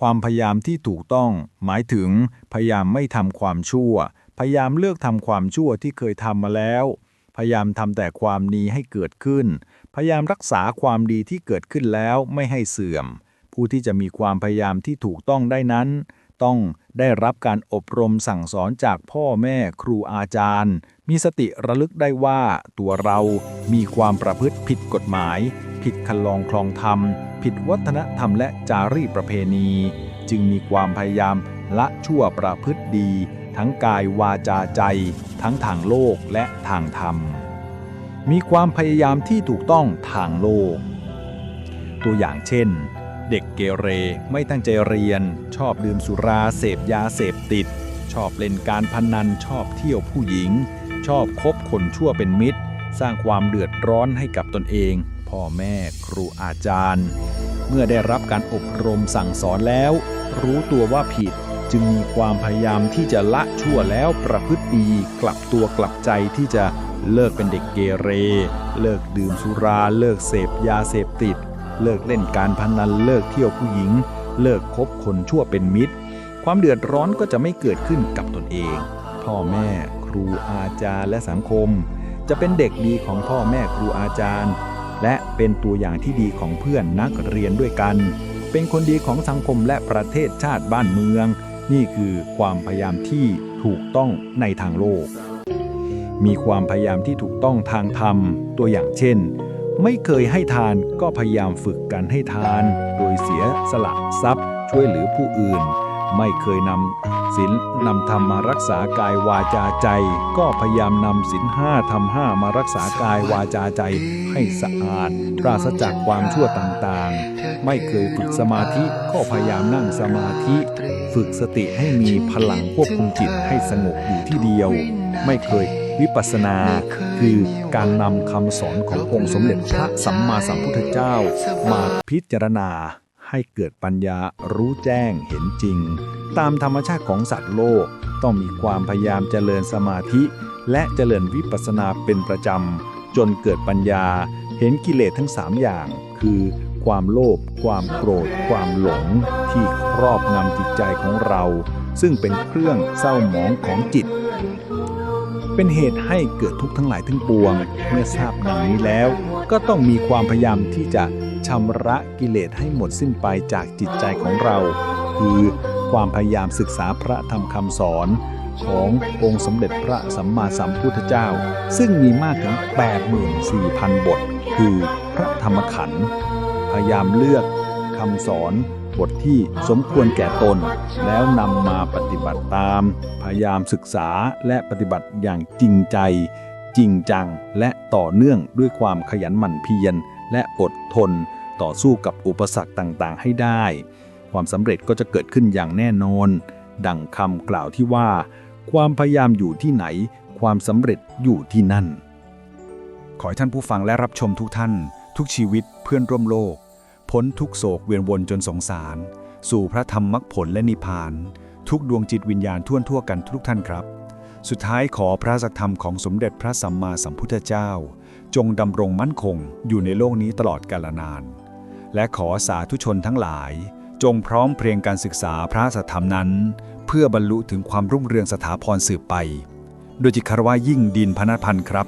ความพยายามที่ถูกต้อง หมายถึงพยายามไม่ทำความชั่ว พยายามเลือกทำความชั่วที่เคยทำมาแล้ว พยายามทำแต่ความดีให้เกิดขึ้น พยายามรักษาความดีที่เกิดขึ้นแล้วไม่ให้เสื่อม ผู้ที่จะมีความพยายามที่ถูกต้องได้นั้น ต้องได้รับการอบรมสั่งสอนจากพ่อแม่ครูอาจารย์ มีสติระลึกได้ว่าตัวเรามีความประพฤติผิดกฎหมาย ผิดคันลองคลองธรรม ผิดวัฒนธรรมและจารีประเพณี จึงมีความพยายามละชั่วประพฤติดี ทั้งกายวาจาใจ ทั้งทางโลกและทางธรรม มีความพยายามที่ถูกต้องทางโลก ตัวอย่างเช่น เด็กเกเรไม่ตั้งใจเรียน ชอบดื่มสุราเสพยาเสพติด ชอบเล่นการพนันชอบเที่ยวผู้หญิง ชอบคบคนชั่วเป็นมิตร สร้างความเดือดร้อนให้กับตนเอง พ่อแม่ครูอาจารย์ เมื่อได้รับการอบรมสั่งสอนแล้ว รู้ตัวว่าผิดจึงมีความพยายามที่จะละชั่วแล้วประพฤติดีกลับตัวกลับใจที่จะเลิกเป็นเด็กเกเร เลิกดื่มสุรา เลิกเสพยาเสพติด เลิกเล่นการพนันเลิกเที่ยวผู้หญิง เลิกคบคนชั่วเป็นมิตร ความเดือดร้อนก็จะไม่เกิดขึ้นกับตนเอง พ่อแม่ครูอาจารย์และสังคม จะเป็นเด็กดีของพ่อแม่ครูอาจารย์ เป็นตัวอย่างที่ดีของเพื่อนนักเรียนด้วยกัน เป็นคนดีของสังคมและประเทศชาติบ้านเมือง นี่คือความพยายามที่ถูกต้องในทางโลก มีความพยายามที่ถูกต้องทางธรรม ตัวอย่างเช่น ไม่เคยให้ทานก็พยายามฝึกกันให้ทาน โดยเสียสละทรัพย์ ช่วยเหลือผู้อื่น ไม่เคยนำ ศีลนำธรรมมารักษากายวาจาใจ ก็พยายามนำศีลห้าธรรมห้ามารักษากายวาจาใจให้สะอาด ปราศจากความชั่วต่างๆ ไม่เคยฝึกสมาธิก็พยายามนั่งสมาธิ ฝึกสติให้มีพลังควบคุมจิตให้สงบอยู่ที่เดียว ไม่เคยวิปัสสนาคือการนำคำสอนขององค์สมเด็จพระสัมมาสัมพุทธเจ้ามาพิจารณา ให้เกิดปัญญารู้แจ้งเห็นจริง ตามธรรมชาติของสัตว์โลก ต้องมีความพยายามเจริญสมาธิ และเจริญวิปัสสนาเป็นประจำ จนเกิดปัญญาเห็นกิเลสทั้งสามอย่าง คือความโลภความโกรธ ความหลง ที่ครอบงำจิตใจของเรา ซึ่งเป็นเครื่องเศร้าหมองของจิต เป็นเหตุให้เกิดทุกข์ทั้งหลายทั้งปวง เมื่อทราบดังนี้แล้ว ก็ต้องมีความพยายามที่จะ ชำระกิเลสให้หมดสิ้นไปจากจิตใจของเรา คือความพยายามศึกษาพระธรรมคำสอนขององค์สมเด็จพระสัมมาสัมพุทธเจ้า ซึ่งมีมากถึง 84,000 บท คือพระธรรมขันธ์พยายามเลือกคำสอนบทที่สมควรแก่ตน แล้วนำมาปฏิบัติตาม พยายามศึกษาและปฏิบัติอย่างจริงใจ จริงจัง และต่อเนื่องด้วยความขยันหมั่นเพียร และอดทนต่อสู้กับอุปสรรคต่างๆ ให้ได้ ความสำเร็จก็จะเกิดขึ้นอย่างแน่นอน ดังคำกล่าวที่ว่า ความพยายามอยู่ที่ไหน ความสำเร็จอยู่ที่นั่น ขอให้ท่านผู้ฟังและรับชมทุกท่าน ทุกชีวิตเพื่อนร่วมโลก พ้นทุกโศกเวียนวนจนสงสาร สู่พระธรรมมรรคผลและนิพพาน ทุกดวงจิตวิญญาณทั่วทั่วกันทุกท่านครับ สุดท้ายขอพระสักธรรมของสมเด็จพระสัมมาสัมพุทธเจ้า จงดำรงมั่นคงอยู่ในโลกนี้ตลอดกาลนาน และขอสาธุชนทั้งหลาย จงพร้อมเพรียงการศึกษาพระสัทธรรมนั้น เพื่อบรรลุถึงความรุ่งเรืองสถาพรสืบไป โดยจิตคารวะยิ่งดินพนัพันธ์ครับ